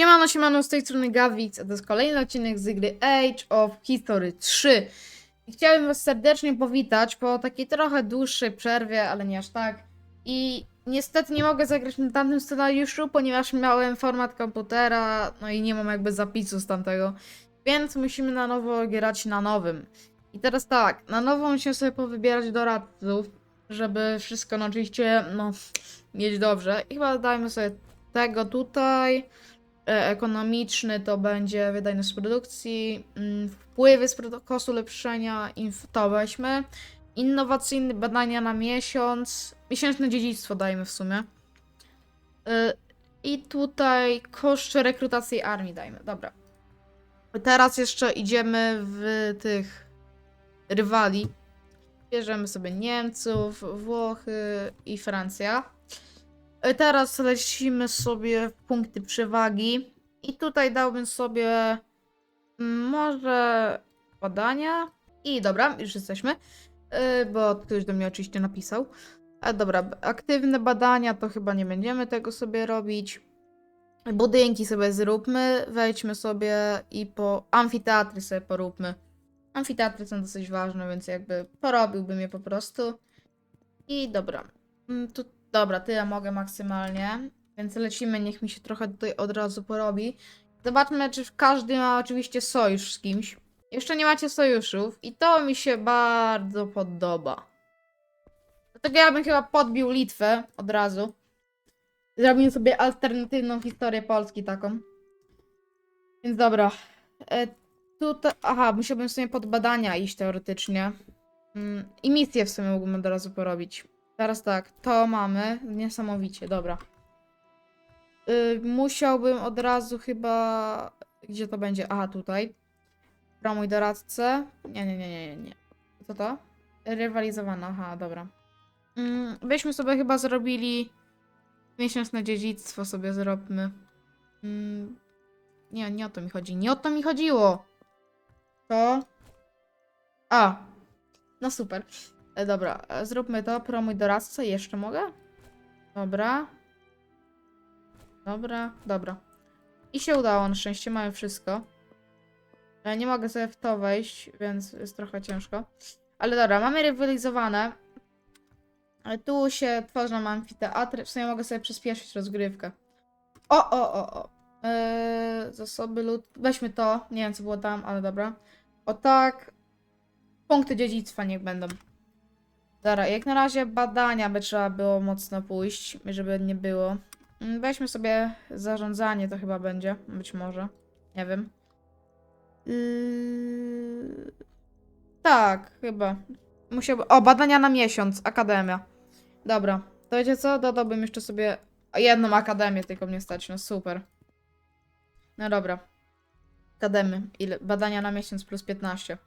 Siemano, siemano, z tej strony Gawix, a to jest kolejny odcinek z gry Age of History 3. I was serdecznie powitać po takiej trochę dłuższej przerwie, ale nie aż tak. I niestety nie mogę zagrać na tamtym scenariuszu, ponieważ miałem format komputera, no i nie mam jakby zapisu z tamtego. Więc musimy na nowo grać na nowym. I teraz tak, na nowo musimy sobie powybierać doradców, żeby wszystko no oczywiście, no, mieć dobrze. I chyba dajmy sobie tego tutaj. E, Ekonomiczny to będzie wydajność produkcji, mm, wpływy z kosztu ulepszenia, to weźmy. Innowacyjne badania na miesiąc, miesięczne dziedzictwo dajmy w sumie. Y, I tutaj koszt rekrutacji armii dajmy, dobra. Teraz jeszcze idziemy w tych rywali. Bierzemy sobie Niemców, Włochy i Francja. E, Teraz lecimy sobie w punkty przewagi. I tutaj dałbym sobie mm, może badania. I dobra, już jesteśmy. E, Bo ktoś do mnie oczywiście napisał. A dobra, aktywne badania to chyba nie będziemy tego sobie robić. Budynki sobie zróbmy. Wejdźmy sobie i po amfiteatry sobie poróbmy. Amfiteatry są dosyć ważne, więc jakby porobiłbym je po prostu. I dobra. Mm, Tu Dobra, tyle mogę maksymalnie. Więc lecimy, niech mi się trochę tutaj od razu porobi. Zobaczmy, czy każdy ma oczywiście sojusz z kimś. Jeszcze nie macie sojuszów i to mi się bardzo podoba. Dlatego ja bym chyba podbił Litwę od razu. Zrobił sobie alternatywną historię Polski taką. Więc dobra. E, tutaj, aha, musiałbym sobie pod badania iść teoretycznie. Mm, I misję w sumie mógłbym od razu porobić. Teraz tak, to mamy. Niesamowicie, dobra. Y, musiałbym od razu chyba. Gdzie to będzie? Aha, tutaj. Promuj doradcę. Nie, nie, nie, nie, nie. Co to? Rywalizowana, aha, dobra. Mm, byśmy sobie chyba zrobili. Miesięczne dziedzictwo sobie zróbmy. Mm, nie, nie o to mi chodzi. Nie o to mi chodziło. To. A. No super. E, dobra, e, zróbmy to. Promuj doradcę. Jeszcze mogę? Dobra. Dobra, dobra. I się udało, na szczęście mamy wszystko. E, Nie mogę sobie w to wejść, więc jest trochę ciężko. Ale dobra, mamy rywalizowane. Tu się tworzą amfiteatry. W sumie mogę sobie przyspieszyć rozgrywkę. O, o, o, o. Eee, zasoby lud. Weźmy to. Nie wiem, co było tam, ale dobra. O tak. Punkty dziedzictwa niech będą. Dobra, jak na razie badania by trzeba było mocno pójść, żeby nie było. Mm, Weźmy sobie zarządzanie, to chyba będzie. Być może. Nie wiem. Yy... Tak, chyba. Musiałby... O, badania na miesiąc. Akademia. Dobra. To wiecie co? Dodałbym jeszcze sobie jedną akademię, tylko mnie stać. No super. No dobra. Akademy. Ile? Badania na miesiąc plus 15.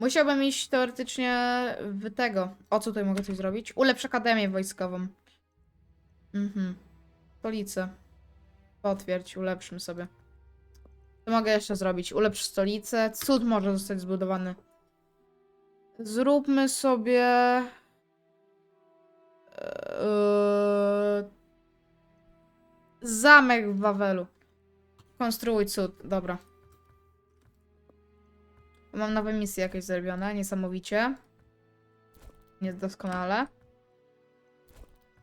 Musiałbym iść teoretycznie w tego. O co tutaj mogę coś zrobić? Ulepsz akademię wojskową. Mhm. Stolicę. Potwierdź, ulepszymy sobie. Co mogę jeszcze zrobić? Ulepsz stolicę. Cud może zostać zbudowany. Zróbmy sobie. Eee, Zamek w Wawelu. Konstruuj cud. Dobra. Mam nowe misje jakieś zrobione, niesamowicie. Niedoskonale.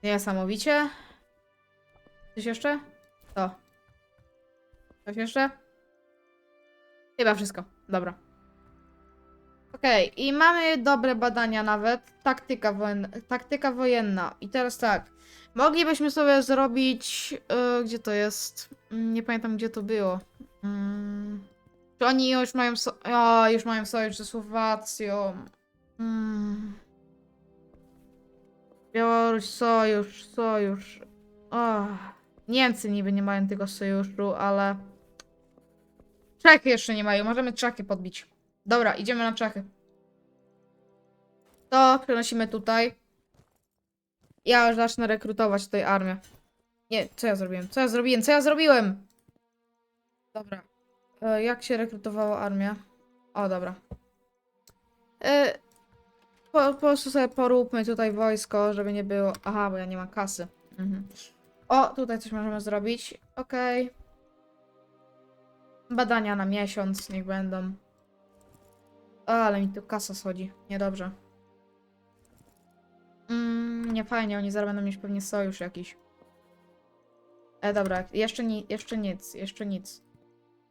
Niesamowicie. Coś jeszcze? To. Coś jeszcze? Chyba wszystko. Dobra. Okej, i mamy dobre badania nawet. Taktyka wojenna. Taktyka wojenna. I teraz tak. Moglibyśmy sobie zrobić. e, gdzie to jest? Mm, Nie pamiętam, gdzie to było. Mm. Czy oni już mają. So o, już mają sojusz ze Słowacją. Mm. Białoruś, sojusz, sojusz. O. Niemcy niby nie mają tego sojuszu, ale. Czechy jeszcze nie mają. Możemy Czechy podbić. Dobra, idziemy na Czechy. To przenosimy tutaj. Ja już zacznę rekrutować tutaj armię. Nie, co ja zrobiłem? Co ja zrobiłem? Co ja zrobiłem? Dobra. E, jak się rekrutowało armię? O, dobra. E, po, po prostu sobie poróbmy tutaj wojsko, żeby nie było... Aha, bo ja nie mam kasy. Mhm. O, tutaj coś możemy zrobić. Okej. Badania na miesiąc, niech będą. O, ale mi tu kasa schodzi. Niedobrze. Mm, nie fajnie, oni zaraz będą mieć pewnie sojusz jakiś. E, dobra, jeszcze, ni jeszcze nic, jeszcze nic.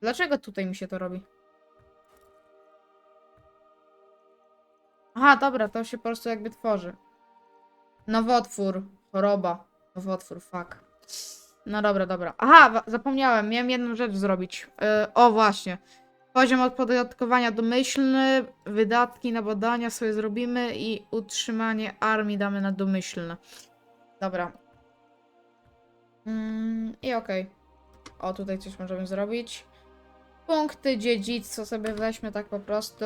Dlaczego tutaj mi się to robi? Aha, dobra, to się po prostu jakby tworzy. Nowotwór, choroba. Nowotwór, fuck. No dobra, dobra. Aha, zapomniałem, miałem jedną rzecz zrobić. Yy, o, właśnie. Poziom opodatkowania domyślny, wydatki na badania sobie zrobimy i utrzymanie armii damy na domyślne. Dobra. Mm, I okej. O, tutaj coś możemy zrobić. Punkty dziedzictwa sobie weźmy tak po prostu.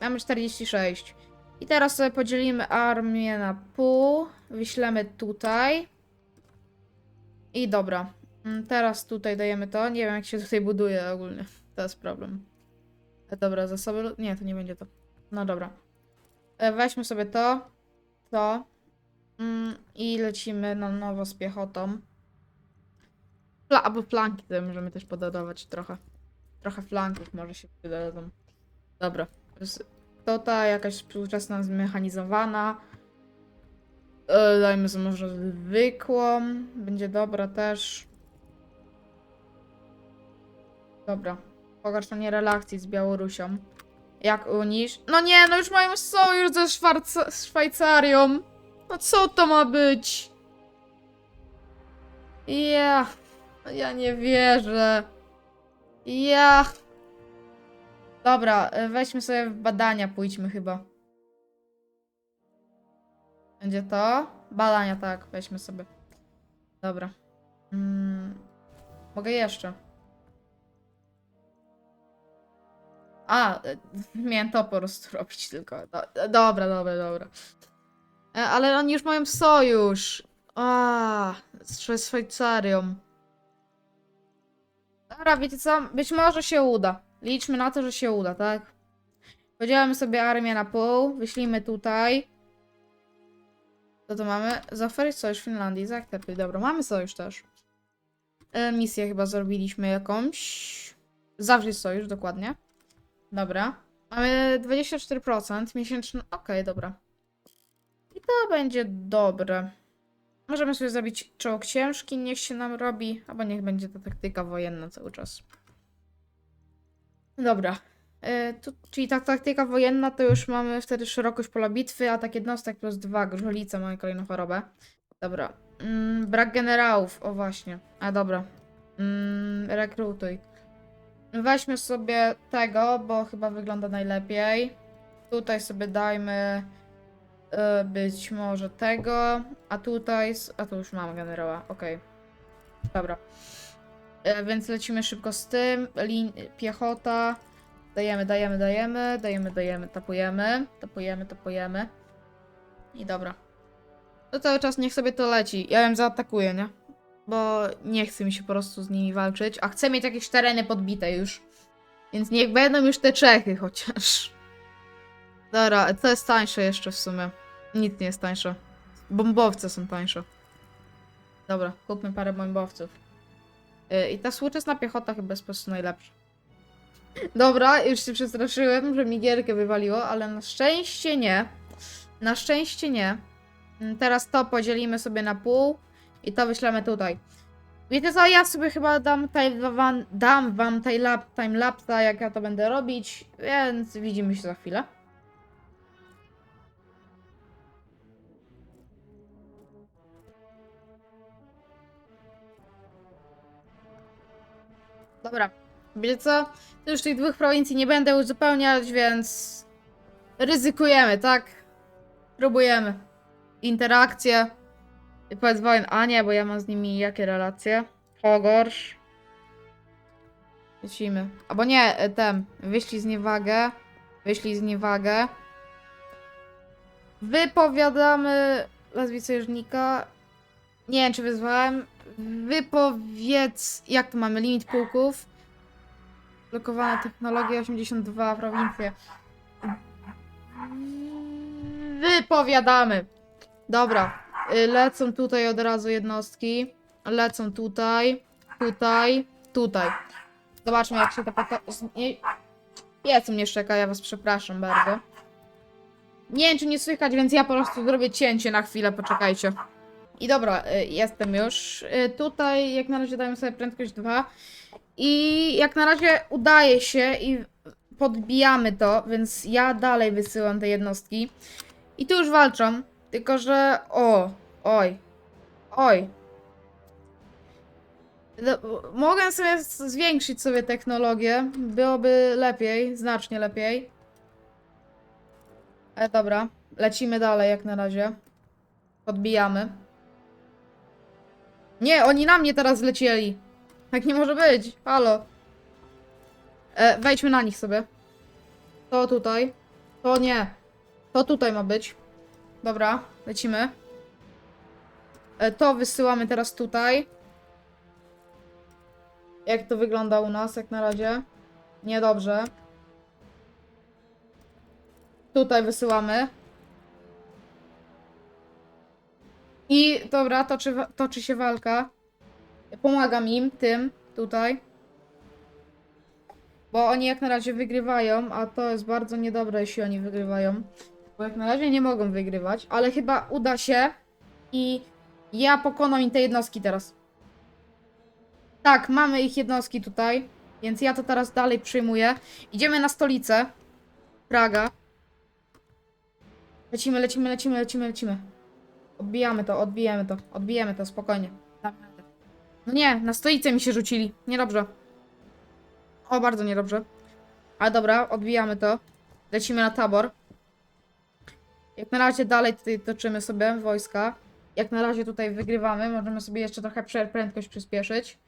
Mamy 46. I teraz sobie podzielimy armię na pół. Wyślemy tutaj. I dobra. Mm, Teraz tutaj dajemy to. Nie wiem, jak się tutaj buduje ogólnie. To jest problem. E, Dobra, zasoby. Nie, to nie będzie to. No dobra. E, Weźmy sobie to. To. Mm, I lecimy na nowo z piechotą. Pla albo flanki tutaj możemy też pododawać trochę. Trochę flanków może się dodadzą. Dobra. To ta jakaś współczesna zmechanizowana. E, dajmy sobie może zwykłą. Będzie dobra też. Dobra. Pogorszenie relacji z Białorusią. Jak unisz? No nie, no już mają sojusz ze Szwajcarią. No co to ma być? Ja. Ja nie wierzę. Ja. Dobra, e, weźmy sobie badania, pójdźmy chyba. Będzie to? Badania, tak, weźmy sobie. Dobra. Mm, mogę jeszcze. A, e, miałem to po prostu robić tylko. Do, e, dobra, dobra, dobra. Ale oni już mają sojusz. A, z Szwajcarią. Dobra, wiecie co? Być może się uda. Liczmy na to, że się uda, tak? Podzielamy sobie armię na pół, wyślijmy tutaj. Co to mamy? Zaoferuj sojusz Finlandii, zaakceptuj. Dobra, mamy sojusz też. E, misję chyba zrobiliśmy jakąś. Zawrzyj sojusz, dokładnie. Dobra. Mamy 24% miesięczny. Okej, dobra. I to będzie dobre. Możemy sobie zrobić czołg ciężki, niech się nam robi, albo niech będzie to taktyka wojenna cały czas. Dobra. E, tu, czyli ta taktyka wojenna to już mamy wtedy szerokość pola bitwy, atak jednostek plus dwa, gruźlica mamy kolejną chorobę. Dobra. Mm, brak generałów, o właśnie. A dobra. Mm, rekrutuj. Weźmy sobie tego, bo chyba wygląda najlepiej. Tutaj sobie dajmy e, być może tego, a tutaj, a tu już mamy generała, okej. Dobra. E, więc lecimy szybko z tym, lin, piechota, dajemy, dajemy, dajemy, dajemy, dajemy, tapujemy, tapujemy, tapujemy. I dobra. To cały czas niech sobie to leci, ja ją zaatakuję, nie? Bo nie chce mi się po prostu z nimi walczyć, a chcę mieć jakieś tereny podbite już. Więc niech będą już te Czechy chociaż. Dobra, co jest tańsze jeszcze w sumie? Nic nie jest tańsze. Bombowce są tańsze. Dobra, kupmy parę bombowców. Yy, I ta współczesna piechota chyba jest po prostu najlepsza. Dobra, już się przestraszyłem, że mi gierkę wywaliło, ale na szczęście nie. Na szczęście nie. Mm, Teraz to podzielimy sobie na pół i to wyślemy tutaj. Wiecie co, ja sobie chyba dam, time, wam, dam wam time- timelapsa, jak ja to będę robić, więc widzimy się za chwilę. Dobra, wiecie co? To już tych dwóch prowincji nie będę uzupełniać, więc ryzykujemy, tak? Próbujemy. Interakcje. I powiedz wojen. A nie, bo ja mam z nimi jakie relacje? Pogorsz. Lecimy. Albo nie, e, ten. Wyślij zniewagę. Wyślij zniewagę. Wypowiadamy nazwij sojusznika. Nie wiem, czy wyzwałem. Wypowiedz, jak to mamy, limit pułków. Blokowane technologie 82 prowincje. Wypowiadamy. Dobra. y, Lecą tutaj od razu jednostki. Lecą tutaj, tutaj, tutaj. Zobaczmy, jak się to poko... z- Nie... Piec mnie szczeka, ja was przepraszam bardzo. Nie wiem, czy nie słychać, więc ja po prostu zrobię cięcie na chwilę, poczekajcie. I dobra, y, jestem już. Y, Tutaj jak na razie dajemy sobie prędkość 2. I jak na razie udaje się i podbijamy to, więc ja dalej wysyłam te jednostki. I tu już walczą, tylko że... O, oj, oj. No, Mogę sobie zwiększyć sobie technologię, byłoby lepiej, znacznie lepiej. Ale dobra, lecimy dalej jak na razie. Podbijamy. Nie, oni na mnie teraz lecieli. Tak nie może być. Halo. E, wejdźmy na nich sobie. To tutaj. To nie. To tutaj ma być. Dobra, lecimy. E, to wysyłamy teraz tutaj. Jak to wygląda u nas, jak na razie? Niedobrze. Tutaj wysyłamy. I dobra, toczy, toczy się walka. Pomagam im, tym, tutaj. Bo oni jak na razie wygrywają, a to jest bardzo niedobre, jeśli oni wygrywają. Bo jak na razie nie mogą wygrywać, ale chyba uda się i ja pokonam im te jednostki teraz. Tak, mamy ich jednostki tutaj, więc ja to teraz dalej przyjmuję. Idziemy na stolicę. Praga. Lecimy, lecimy, lecimy, lecimy, lecimy. Odbijamy to, odbijemy to, odbijemy to, spokojnie. No nie, na stolicę mi się rzucili. Niedobrze. O, bardzo niedobrze. Ale dobra, odbijamy to. Lecimy na tabor. Jak na razie dalej tutaj toczymy sobie wojska. Jak na razie tutaj wygrywamy. Możemy sobie jeszcze trochę prędkość przyspieszyć.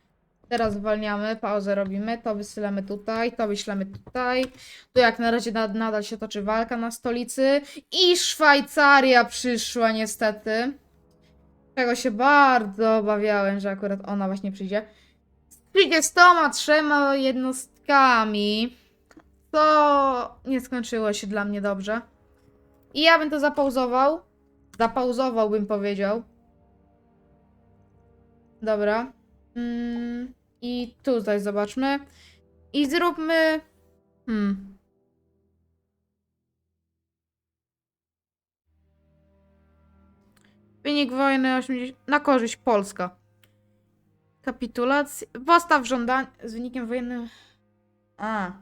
Teraz zwalniamy, pauzę robimy, to wysyłamy tutaj, to wyślemy tutaj. Tu jak na razie nad, nadal się toczy walka na stolicy. I Szwajcaria przyszła niestety. Czego się bardzo obawiałem, że akurat ona właśnie przyjdzie. Z 33 jednostkami. To nie skończyło się dla mnie dobrze. I ja bym to zapauzował. Zapauzował bym powiedział. Dobra. Mm, I tutaj zobaczmy. I zróbmy. Hmm. Wynik wojny 80... na korzyść Polska. Kapitulacja. Postaw żądanie z wynikiem wojennym. A.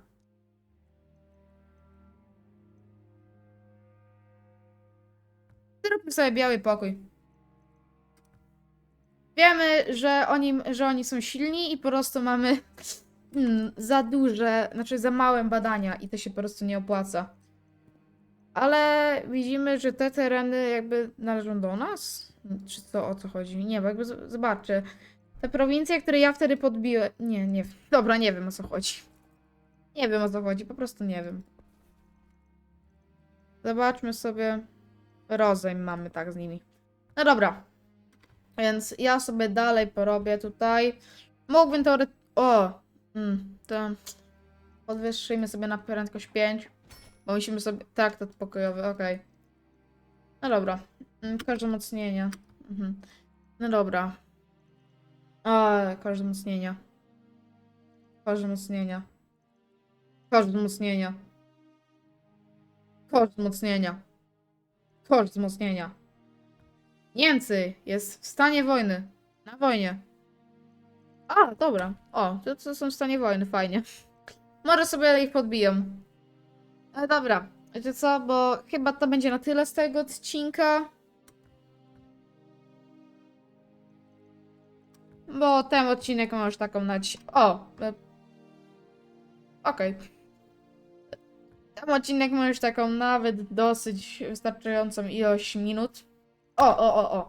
Zróbmy sobie biały pokój. Wiemy, że oni, że oni są silni i po prostu mamy hmm, za duże, znaczy za małe badania i to się po prostu nie opłaca. Ale widzimy, że te tereny jakby należą do nas? Czy to o co chodzi? Nie, bo jakby z- zobaczcie. Te prowincje, które ja wtedy podbiłem. Nie, nie. Dobra, nie wiem o co chodzi. Nie wiem o co chodzi, po prostu nie wiem. Zobaczmy sobie. Rozejm mamy tak z nimi. No dobra. Więc ja sobie dalej porobię tutaj. Mógłbym teoret... O! Mm, to... Sobie na prędkość 5. Bo musimy sobie... Traktat pokojowy, okej. No dobra. Mm, Każde wzmocnienia. Mhm. No dobra. A, każde wzmocnienia. Każde wzmocnienia. Każde wzmocnienia. Każde wzmocnienia. Każde wzmocnienia. Niemcy jest w stanie wojny. Na wojnie. A, dobra. O, to, to są w stanie wojny, fajnie. Może sobie ich podbiją. Ale dobra. Wiecie co, bo chyba to będzie na tyle z tego odcinka. Bo ten odcinek ma już taką nać... O! e, Okej. Ten odcinek ma już taką nawet dosyć wystarczającą ilość minut. O, o, o, o.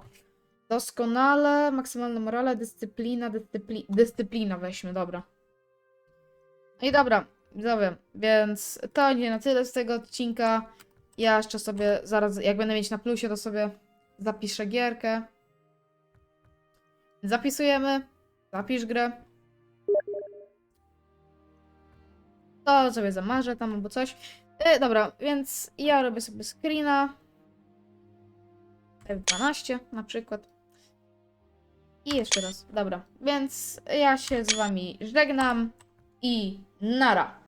Doskonale, maksymalna morale, dyscyplina, dyscypli, dyscyplina weźmy, dobra. I dobra, widzowie, więc to będzie na tyle z tego odcinka. Ja jeszcze sobie zaraz, jak będę mieć na plusie, to sobie zapiszę gierkę. Zapisujemy. Zapisz grę. To sobie zamarzę tam albo coś. E, dobra, więc ja robię sobie screena. F12 na przykład. I jeszcze raz. Dobra, więc ja się z wami żegnam. i nara.